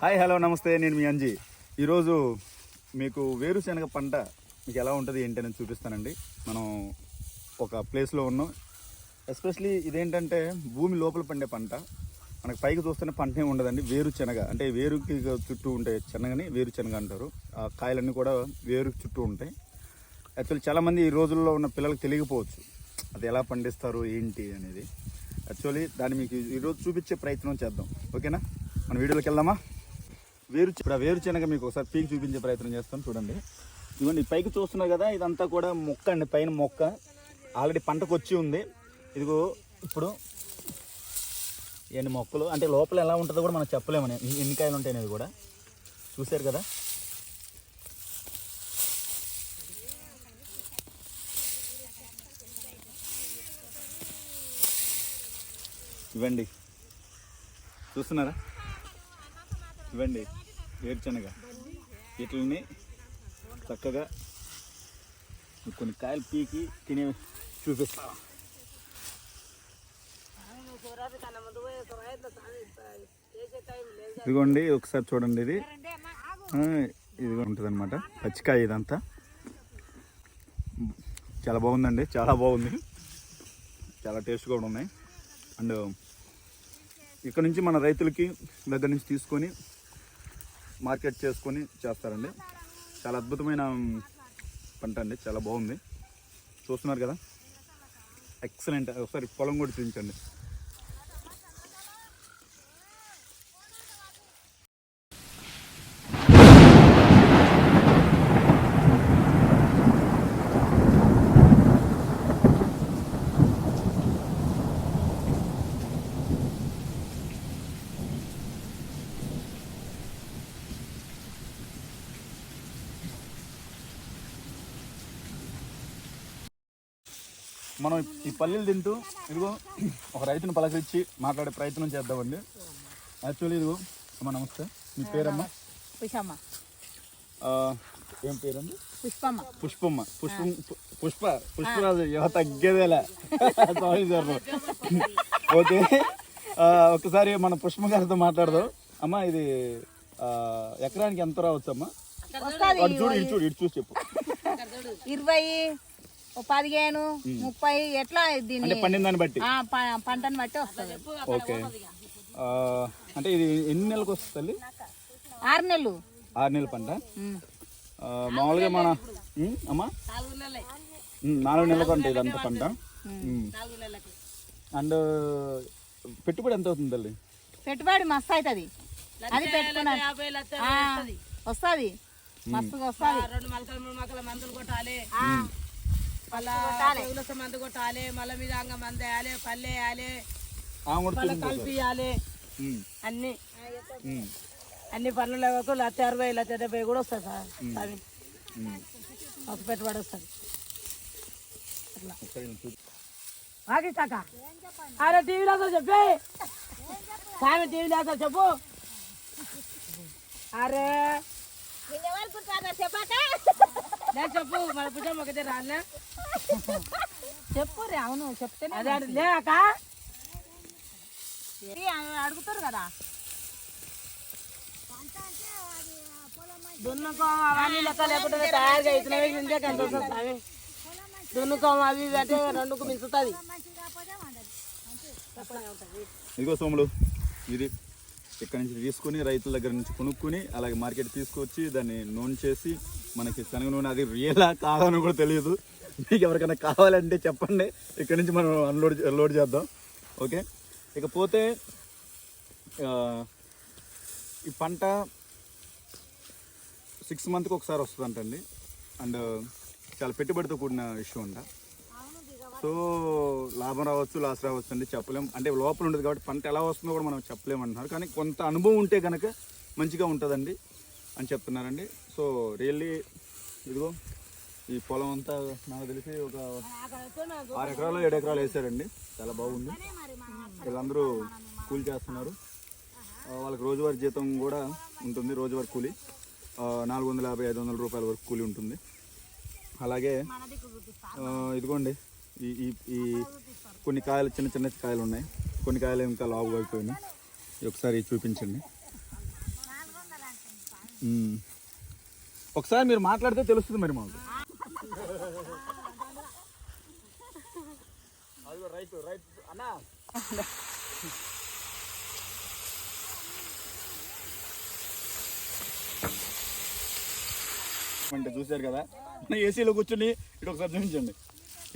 Hi hello నమస్తే నేను మీ అంజీ. ఈరోజు మీకు వేరుశనగ పంట మీకు ఎలా ఉంటుంది ఏంటి అనేది చూపిస్తానండి. మనం ఒక ప్లేస్లో ఉన్నాం. ఎస్పెషలీ ఇదేంటంటే భూమి లోపల పండే పంట. మనకు పైకి చూస్తేనే పంట ఉండదండి. వేరుశనగ అంటే వేరుకి చుట్టూ ఉంటే శనగని వేరుశనగ అంటారు. ఆ కాయలన్నీ కూడా వేరు చుట్టూ ఉంటాయి. యాక్చువల్లీ చాలామంది ఈ రోజుల్లో ఉన్న పిల్లలకు తెలియకపోవచ్చు. అది ఎలా పండిస్తారు ఏంటి అనేది. యాక్చువల్లీ దాన్ని మీకు ఈరోజు చూపించే ప్రయత్నం చేద్దాం. ఓకేనా? మన వీడియోలోకి వెళ్దామా? వేరు ఇప్పుడు ఆ వేరు శనగ మీకు ఒకసారి పీకి చూపించే ప్రయత్నం చేస్తాం చూడండి. ఇదిగోండి పైకి చూస్తున్నారు కదా ఇదంతా కూడా మొక్క అండి పైన మొక్క. ఆల్రెడీ పంటకు వచ్చి ఉంది. ఇదిగో ఇప్పుడు ఎన్ని మొక్కలు. అంటే లోపల ఎలా ఉంటుందో కూడా మనం చెప్పలేమని ఎన్ని కాయలు ఉంటాయి అనేది కూడా. చూశారు కదా? ఇవ్వండి. చూస్తున్నారా? ఇవ్వండి వేరుశనగ. వీటిని చక్కగా కొన్ని కాయలు పీకి తినే చూపిస్తా. ఇదిగోండి ఒకసారి చూడండి ఇది. ఇది ఉంటుంది అనమాట పచ్చికాయ ఇదంతా. చాలా బాగుందండి చాలా బాగుంది. చాలా టేస్ట్ కూడా ఉన్నాయి. అండ్ ఇక్కడ నుంచి మన రైతులకి దగ్గర నుంచి తీసుకొని మార్కెట్ చేసుకొని చేస్తారండి. చాలా అద్భుతమైన పంట అండి. చాలా బాగుంది. చూస్తున్నారు కదా? ఎక్సలెంట్ ఒకసారి పొలం కూడా చూపించండి. మనం ఈ పల్లీలు తింటూ ఇదిగో ఒక రైతుని పలకరించి మాట్లాడే ప్రయత్నం చేద్దామండి. యాక్చువల్లీ ఇదిగో అమ్మ నమస్తే. మీ పేరమ్మా? పుష్పమ్మ. ఆ, ఏం పేరండి? పుష్పమ్మ. పుష్పమ్మ. పుష్పం పుష్ప పుష్పరాజు యువ తగ్గేదేలా. Sorry sir okay. ఒకసారి మన పుష్ప గారితో మాట్లాడదాం. అమ్మా ఇది ఎకరానికి ఎంత రావచ్చు అమ్మా చూడు ఇటు చూడు ఇటు చూసి చెప్పు. ఇరవై పదిహేను ముప్పై ఎట్లా దీని అంటే పండిన దాన్ని బట్టి? పంటను బట్టి వస్తుంది. ఓకే. ఆ, అంటే ఇది ఎన్ని నెలలకు వస్తుంది తల్లి? ఆరు నెలలు. ఆరు నెలల పంట? మామూలుగా మన అమ్మా? నాలుగు నెలలకు అంటే ఇదంతా పంట. అండ్ పెట్టుబడి ఎంత అవుతుంది తల్లి? పెట్టుబడి మస్తు అవుతుంది. అది పెట్టుకున్నాను వస్తుంది. మస్తుగా వస్తుంది. రెండు మొలకలు మూడు మొలకల మందులు కొట్టాలి. మళ్ళా మందు కొట్టాలి మళ్ళీ మీద అంగ మందు వేయాలి పల్లె వేయాలి మళ్ళీ చూపించు కలిపి వేయాలి ఉమ్, అన్ని. అన్ని పనులు లేవకు లక్ష అరవై లక్ష డెబ్బై కూడా వస్తుంది సార్. ఉమ్. ఒక పెట్టుబడి వస్తుంది. ఆగిస్తాక అరే టీవీలో చెప్పే. స్వామి టీవీలో చెప్పు. అరే. నేను చెప్పు మన పుట్టమ్మ ఒకటే రాలే చెప్పు రే అవును చెప్తేనే అదే అదే లే అక్క ఇది అడుగుతారు కదా? దున్నుకోమ అవన్నీ లెక్క లేకుండా తయారుగా ఇచ్చినవి ఇంకే ఎంత వస్తుంది స్వామి దున్నుకోమ అవి ఇవి అంటే రెండుకు మించుతుంది. ఇదిగో సోములు ఇది ఇక్కడ నుంచి తీసుకుని రైతుల దగ్గర నుంచి కొనుక్కుని అలాగే మార్కెట్ తీసుకొచ్చి దాన్ని నూనె చేసి మనకి శనగ నూనె అది రియలా కాదని కూడా తెలియదు. మీకు ఎవరికైనా కావాలంటే చెప్పండి. ఇక్కడ నుంచి మనం అన్లోడ్ లోడ్ చేద్దాం. ఓకే ఇకపోతే ఈ పంట సిక్స్ మంత్కి ఒకసారి వస్తుందంటండి. అండ్ చాలా పెట్టుబడితో కూడిన ఇష్యూ అంట. సో లాభం రావచ్చు లాస్ రావచ్చు అండి చెప్పలేము అంటే లోపల ఉండదు కాబట్టి పంట ఎలా వస్తుందో కూడా మనం చెప్పలేము అంటున్నారు కానీ కొంత అనుభవం ఉంటే కనుక మంచిగా ఉంటుందండి. అని చెప్తున్నారండి. సో రియల్లీ ఇదిగో ఈ పొలం అంతా నాకు తెలిసి ఒక ఆరు ఎకరాలు ఏడు ఎకరాలు వేసారండి. చాలా బాగుంది. వీళ్ళందరూ కూలి చేస్తున్నారు. వాళ్ళకి రోజువారీ జీతం కూడా ఉంటుంది రోజువారీ కూలి. నాలుగు వందల యాభై ఐదు వందల రూపాయల వరకు కూలి ఉంటుంది. అలాగే ఇదిగోండి ఈ ఈ ఈ కొన్ని కాయలు చిన్న చిన్న కాయలు ఉన్నాయి. కొన్ని కాయలు ఇంకా లావుగా అయిపోయినాయి. ఒకసారి చూపించండి. ఒకసారి మీరు మాట్లాడితే తెలుస్తుంది మరి మాకు. అన్నా. అంటే చూశారు కదా? ఏసీలో కూర్చొని ఇటు ఒకసారి చూపించండి.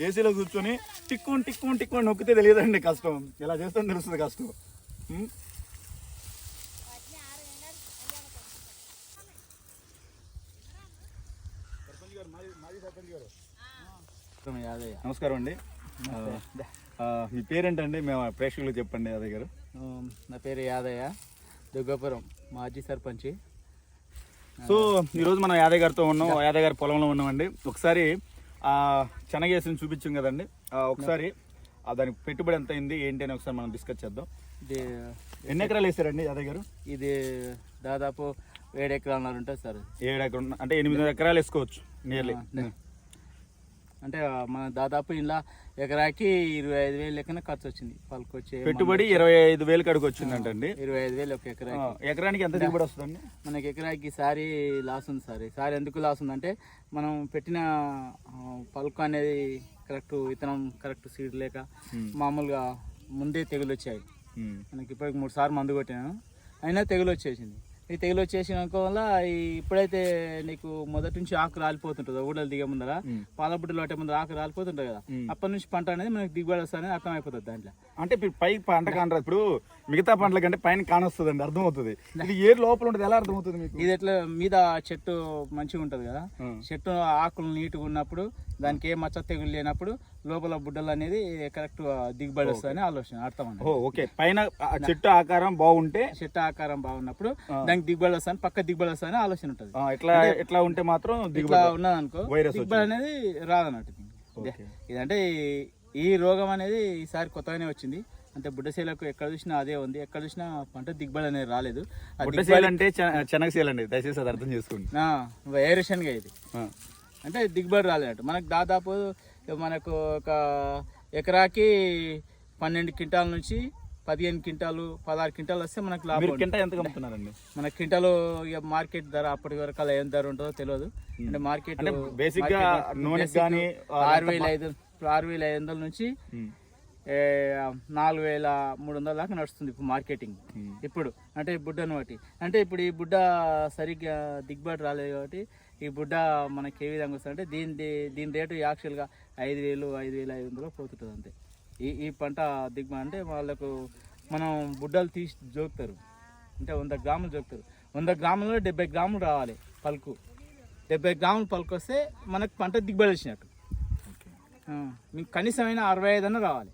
ఏసీలో కూర్చొని టిక్కుని టిక్కుని టిక్కుని నొక్కితే తెలియదండి కష్టం. ఇలా చేస్తే తెలుస్తుంది కష్టం ఉం? యాదయ్య నమస్కారం అండి. మీ పేరేంటండి? మేము ప్రేక్షకులకు చెప్పండి యాదయ్య గారు. నా పేరు యాదయ్య దుర్గాపురం మాజీ సర్పంచి. సో ఈరోజు మనం యాదయ్య గారితో ఉన్నాం యాదయ్య గారి పొలంలో ఉన్నామండి. ఒకసారి చెనగేసిని చూపించాం కదండి. ఒకసారి దానికి పెట్టుబడి ఎంత అయింది ఏంటి అని ఒకసారి మనం డిస్కస్ చేద్దాం. ఇది ఎన్ని ఎకరాలు వేసారండి యాదయ్య గారు? ఇది దాదాపు ఏడు ఎకరాలు ఉంటుంది సార్. ఏడు ఎకరం అంటే ఎనిమిది ఎకరాలు వేసుకోవచ్చు. నియర్లీ అంటే మన దాదాపు ఇలా ఎకరాకి ఇరవై ఐదు వేలు లెక్కన ఖర్చు వచ్చింది పలుకు వచ్చే పెట్టుబడి ఇరవై ఐదు వేలు కడుగు వచ్చిందంటండి ఇరవై ఐదు వేలు ఒక ఆ, ఎకరాకి ఎకరానికి ఎంత దిగుబడి వస్తుందండి? మనకి ఎకరాకి ఈసారి లాస్ ఉంది సార్. ఈసారి ఎందుకు లాస్ ఉందంటే మనం పెట్టిన పలుకు అనేది కరెక్ట్ విత్తనం కరెక్ట్ సీడ్ లేక మామూలుగా ముందే తెగులు వచ్చాయి. మనకి ఇప్పటికి మూడు సార్లు మందు కొట్టాను. అయినా తెగులు వచ్చేసింది ఈ తెగులు వచ్చేసినాక వల్ల ఇప్పుడైతే నీకు మొదటి నుంచి ఆకు రాలిపోతుంటుంది ఊడలు దిగే ముందర. పాల బుడ్డలు పట్టే ముందర ఆకు రాలిపోతుంటుంది కదా. అప్పటి నుంచి పంట అనేది మనకి దిగుబడి వస్తుంది అర్థం అయిపోతుంది దాంట్లో. అంటే ఇప్పుడు పై పంట కానరా ఇప్పుడు మిగతా పంటల కంటే పైన కానొస్తుందండి అర్థమవుతుంది. ఇది ఏ లోపల ఉంటుంది ఎలా అర్థమవుతుంది మీకు? ఇది ఎట్లా మీద చెట్టు మంచిగా ఉంటుంది కదా. చెట్టు ఆకులు నీట్గా ఉన్నప్పుడు దానికి ఏ మచ్చ తెగులు లేనప్పుడు లోపల బుడ్డలు అనేది కరెక్ట్ దిగుబడి వస్తుందని ఆలోచన అర్థం ఓ ఓకే. పైన చెట్టు ఆకారం బాగుంటే చెట్టు ఆకారం బాగున్నప్పుడు దానికి దిగుబడి వస్తుంది పక్క దిగుబడి వస్తుందని ఆలోచన ఉంటుంది. ఎట్లా ఎట్లా ఉంటే మాత్రం దిగుబడి ఉన్నది అనుకో వైరస్ దిగుబడి అనేది రాదన్నట్టు. ఇదంటే ఈ- రోగం అనేది ఈసారి కొత్తగానే వచ్చింది. అంటే బుడ్డశీలకు ఎక్కడ చూసినా అదే ఉంది ఎక్కడ చూసినా పంట దిగుబడి అనేది రాలేదు. అంటే అండి దయచేసి అది అర్థం చేసుకోండి. ఆ, వేరుశనగ ఇది. అంటే దిగుబడి రాలేనట్టు మనకు దాదాపు మనకు ఒక ఎకరాకి పన్నెండు క్వింటాల నుంచి పదిహేను క్వింటాలు పదహారు క్వింటాలు వస్తే మనకు లాభం. కింట ఎంత అమ్ముతున్నారండి? మన క్వింటాలు ఇక మార్కెట్ ధర అప్పటి వరకు అలా ఏం ధర ఉంటుందో తెలియదు. అంటే మార్కెట్ అంటే basic గా మార్కెట్ నూనెకి basic గానీ, ఆ, ఆరు వేల ఐదు ఆరు వేల ఐదు వందల నుంచి నాలుగు వేల మూడు వందల దాకా నడుస్తుంది ఇప్పుడు మార్కెటింగ్. ఇప్పుడు అంటే ఈ బుడ్డను బట్టి. అంటే ఇప్పుడు ఈ బుడ్డ సరిగ్గా దిగుబడి రాలేదు కాబట్టి ఈ బుడ్డ మనకి ఏ విధంగా వస్తుంది అంటే దీని దీని రేటు యాక్చువల్గా ఐదు వేలు ఐదు వేల ఐదు వందలు పోతుంటుంది అంతే. ఈ ఈ పంట దిగుబడి అంటే వాళ్ళకు మనం బుడ్డలు తీసి జోకుతారు. అంటే వంద గ్రాములు జోకుతారు. వంద గ్రాములలో డెబ్బై గ్రాములు రావాలి పలుకు. డెబ్బై గ్రాములు పలుకు వస్తే మనకు పంట దిగుబడి వచ్చినట్టు. మీకు కనీసమైన అరవై ఐదు అన్న రావాలి.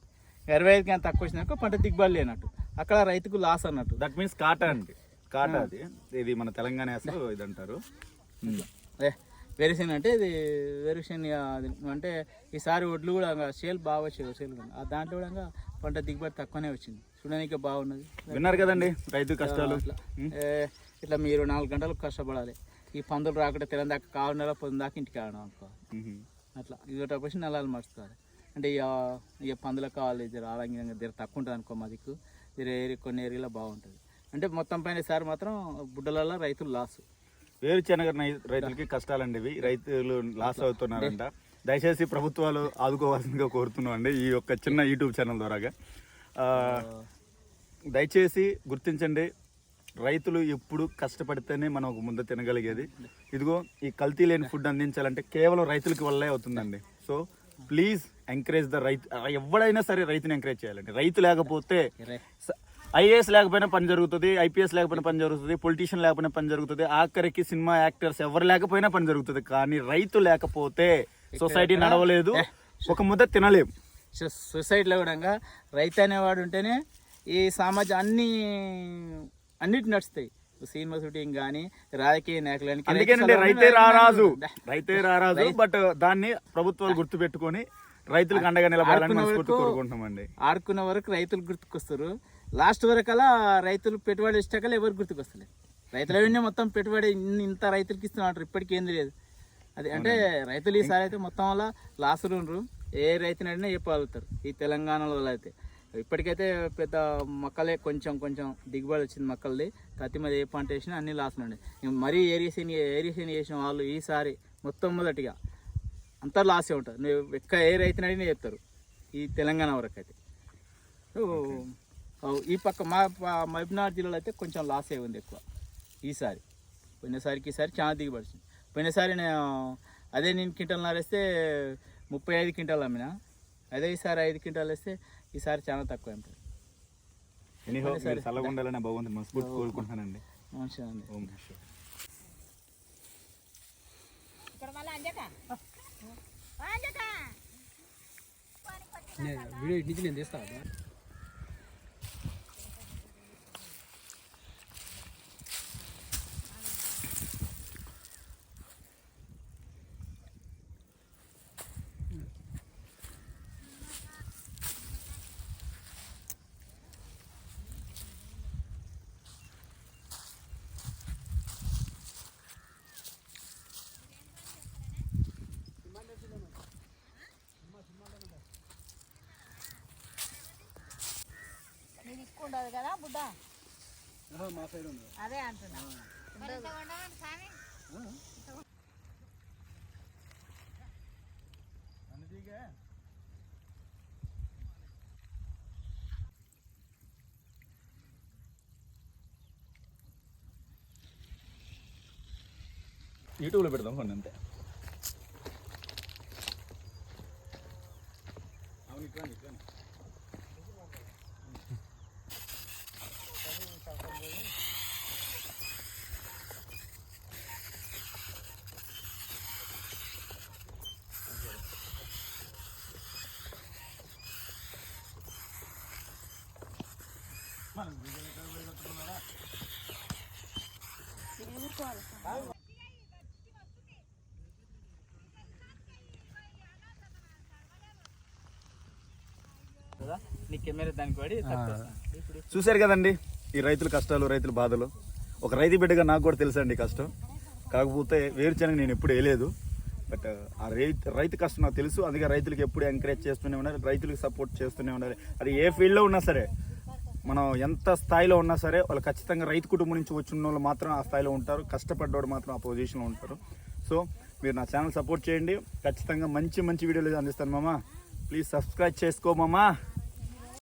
ఇరవై ఐదుకి అంత తక్కువ వచ్చినాక పంట దిగుబడి లేనట్టు. అక్కడ రైతుకు లాస్ అన్నట్టు. దట్ మీన్స్ కాటా అండి. కాటా అది. ఇది మన తెలంగాణ ఇది అంటారు. అదే వేరుశెనగ అంటే ఇది అది అంటే ఈసారి ఒడ్లు కూడా సేల్ బాగా వచ్చాయి సేల్. ఆ దాంట్లో కూడా పంట దిగుబడి తక్కువనే వచ్చింది. చూడడానికి బాగున్నది. విన్నారు కదండి రైతు కష్టాలు. ఇట్లా మీరు నాలుగు గంటలకు కష్టపడాలి. ఈ పందులు రాకుండా తెలంగాణ దాకా కావున్నారా పొద్దున దాకా ఇంటికి ఆడడం అనుకో. అట్లా. ఇదొక వచ్చి నెలలు మర్చుకోవాలి అంటే ఇక ఇక పందులకు కావాలి జర ఆరోగ్యంగా జర తక్కువ ఉంటుంది అనుకో మా దిక్కు. కొన్ని ఏరియాలో బాగుంటుంది. అంటే మొత్తం పైన ఈసారి మాత్రం బుడ్డలలో రైతులు లాసు వేరుశనగ నై- రైతులకి కష్టాలండి ఇవి. రైతులు లాస్ అవుతున్నారంట. దయచేసి ప్రభుత్వాలు ఆదుకోవాల్సిందిగా కోరుతున్నాం అండి ఈ యొక్క చిన్న యూట్యూబ్ ఛానల్ ద్వారాగా. దయచేసి గుర్తించండి రైతులు ఎప్పుడు కష్టపడితేనే మనం ఒక ముందు తినగలిగేది. ఇదిగో ఈ కల్తీ లేని ఫుడ్ అందించాలంటే కేవలం రైతులకి వల్లే అవుతుందండి. సో ప్లీజ్ ఎంకరేజ్ ద రైతు ఎవడైనా సరే రైతుని ఎంకరేజ్ చేయాలండి. రైతు లేకపోతే ఐఏఎస్ లేకపోయినా పని జరుగుతుంది ఐపీఎస్ లేకపోయినా పని జరుగుతుంది పొలిటీషియన్ లేకపోయినా పని జరుగుతుంది ఆఖరికి సినిమా యాక్టర్స్ ఎవరు లేకపోయినా పని జరుగుతుంది. కానీ రైతు లేకపోతే సొసైటీ నడవలేదు ఒక ముద్ద తినలేం. సొసైటీలో కూడా రైతు అనేవాడు ఉంటేనే ఈ సమాజం అన్ని అన్నిటి నడుస్తాయి. సినిమా షూటింగ్ కానీ రాజకీయ నాయకులకి అందుకేనండి రైతే రారాజు. రైతే రారాజు బట్ దాన్ని ప్రభుత్వాలు గుర్తు పెట్టుకొని రైతులకు అండగా నిలబడాలని కోరుకుంటున్నామండి. ఆడుకున్న వరకు రైతులు గుర్తుకొస్తారు. లాస్ట్ వరకు అలా రైతులు పెట్టుబడి ఇచ్చాక ఎవరు గుర్తుకొస్తలేదు. రైతుల మొత్తం పెట్టుబడి ఇంత రైతులకి ఇస్తున్నారు ఇప్పటికీ ఏంది లేదు అది అంటే రైతులు ఈసారి అయితే మొత్తం వల్ల లాసులు ఉండరు. ఏ రైతుని అడిగినా చెప్పగలుగుతారు ఈ తెలంగాణలో అయితే. ఇప్పటికైతే పెద్ద మొక్కలే కొంచెం కొంచెం దిగుబడి వచ్చింది మొక్కలది. కత్తి మీద ఏ పంట వేసినా అన్ని లాస్ ఉండే మరీ ఏరియేషన్ ఏరియేషన్ చేసిన వాళ్ళు ఈసారి మొత్తం మొదటిగా అంతా లాసే ఉంటుంది నువ్వు ఎక్క ఏ రైతుని అడిగినా చెప్తారు. ఈ తెలంగాణ వరకు అయితే. ఈ పక్క మా మహబూబ్నగర్ జిల్లాలో అయితే కొంచెం లాస్ అయి ఉంది ఎక్కువ. ఈసారి. పోయినసారికి ఈసారి చాలా దిగుబడి పోయినసారి నేను అదే నేను క్వింటల్ నారేస్తే ముప్పై ఐదు క్వింటాలు అమ్మిన. అదే ఈసారి ఐదు క్వింటాలు వేస్తే ఈసారి చాలా తక్కువ ఉంటుంది ఎనీహో మీరు చల్లగా ఉండాలని భగవంతుని మనస్ఫూర్తి కోరుకుంటున్నానండి. మంచిగా ఉంది ఓం నమః ఇక్కడ మళ్ళీ అంజక అంజక వీడియో ఇటు నుంచి నేను తీస్తా ఉండదు కదా బుడ్డ మా సైడ్ ఉంది అదే అంటున్నా యూట్యూబ్లో పెడదాం కొన్ని అంతే కదా నీ కెమెరా చూశారు కదండి ఈ రైతుల కష్టాలు రైతుల బాధలు. ఒక రైతు బిడ్డగా నాకు కూడా తెలుసండి కష్టం. కాకపోతే వేరుశనగ నేను ఎప్పుడు వేయలేదు. బట్ ఆ రైతు రైతు కష్టం నాకు తెలుసు. అందుకే రైతులకు ఎప్పుడు ఎంకరేజ్ చేస్తూనే ఉండాలి రైతులకు సపోర్ట్ చేస్తూనే ఉండాలి. అది ఏ ఫీల్డ్లో ఉన్నా సరే. మనం ఎంత స్థాయిలో ఉన్నా సరే వాళ్ళు ఖచ్చితంగా రైతు కుటుంబం నుంచి వచ్చిన వాళ్ళు మాత్రం ఆ స్థాయిలో ఉంటారు. కష్టపడ్డవాడు మాత్రం ఆ పొజిషన్లో ఉంటారు. సో మీరు నా ఛానల్ సపోర్ట్ చేయండి. ఖచ్చితంగా మంచి మంచి వీడియోలు అందిస్తాను మామ. ప్లీజ్ సబ్స్క్రైబ్ చేసుకో మామా.